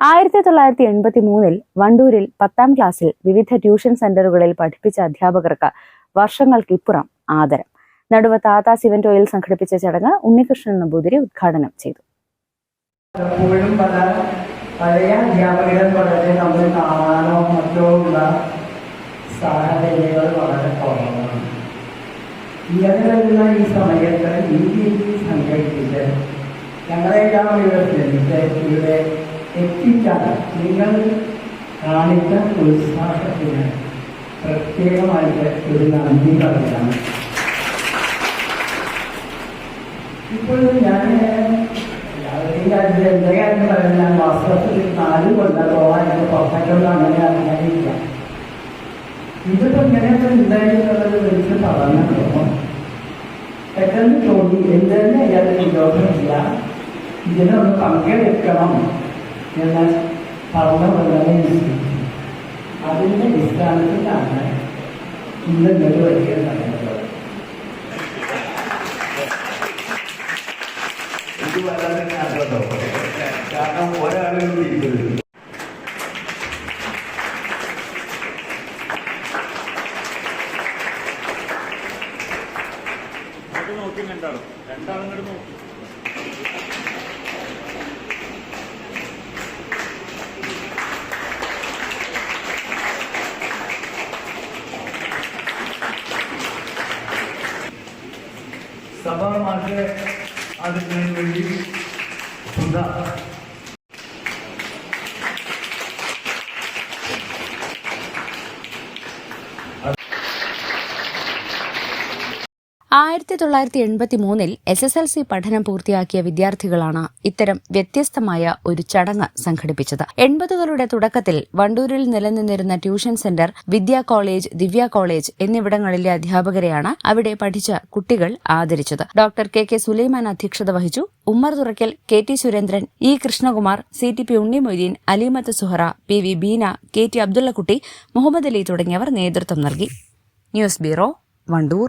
ആയിരത്തി തൊള്ളായിരത്തി എൺപത്തി മൂന്നിൽ വണ്ടൂരിൽ പത്താം ക്ലാസ്സിൽ വിവിധ ട്യൂഷൻ സെന്ററുകളിൽ പഠിപ്പിച്ച അധ്യാപകർക്ക് വർഷങ്ങൾക്കിപ്പുറം ആദരം. നടുവ താത്ത സിവൻ ഓയിൽ സംഘടിപ്പിച്ച ചടങ്ങ് ഉണ്ണികൃഷ്ണൻ നമ്പൂതിരി ഉദ്ഘാടനം ചെയ്തു. പഴയ അധ്യാപകരെ വളരെ നമ്മൾ കാണാനോ മറ്റോ ഉള്ള സാഹചര്യങ്ങൾ വളരെ കുറവാണ്. ഈ സമയത്ത് ഈ സംഘടിപ്പിച്ച് ഞങ്ങളെല്ലാം ഇവിടെ ഇവിടെ എത്തിക്കാൻ നിങ്ങൾ കാണിച്ച ഉത്സാഹത്തിന് പ്രത്യേകമായിട്ട് ഒരു നന്ദി പറയാണ് ഇപ്പോഴും ഞാൻ എല്ലാവരുടെയും കാര്യത്തിൽ എന്താ കാര്യം പറയുന്നത് ഞാൻ വാസ്തവത്തിൽ നാല് കൊല്ലത്തോളം എനിക്ക് പുറത്തേക്കൊന്നും അങ്ങനെ അറിയാനില്ല ഇതിപ്പോ ഇങ്ങനെയൊക്കെ ഉണ്ടായിട്ടുള്ളത് വിളിച്ച് പറഞ്ഞപ്പോ പെട്ടെന്ന് തോന്നി എന്തെന്ന് അയാൾ വിരോധമില്ല ഇതിനൊന്ന് പങ്കെടുക്കണം. എന്ന് പറഞ്ഞു കൊണ്ടേ അതിന്റെ അടിസ്ഥാനത്തിലാണ് ഇന്ന് ഇങ്ങനെ പറയുന്നത് ഇത് വളരെ ആഗ്രഹം കാരണം ഒരാളും ഇരിക്കരുത് സഭ Sabah marşı adetlerini Tuzak ആയിരത്തി തൊള്ളായിരത്തി എൺപത്തി മൂന്നിൽ എസ് എസ് എൽ സി പഠനം പൂർത്തിയാക്കിയ വിദ്യാർത്ഥികളാണ് ഇത്തരം വ്യത്യസ്തമായ ഒരു ചടങ്ങ് സംഘടിപ്പിച്ചത്. എൺപതുകളുടെ തുടക്കത്തിൽ വണ്ടൂരിൽ നിലനിന്നിരുന്ന tuition centre Vidya college Divya college എന്നിവിടങ്ങളിലെ അധ്യാപകരെയാണ് അവിടെ പഠിച്ച കുട്ടികൾ ആദരിച്ചത്. ഡോക്ടർ കെ കെ സുലൈമാൻ അധ്യക്ഷത വഹിച്ചു. Ummer Thurakkal K T Surendran E Krishnakumar C T P Unnimoideen Alimath Suhara P V Beena K T Abdullakutty Muhammad Ali തുടങ്ങിയവർ നേതൃത്വം നൽകി. News bureau Wandoor.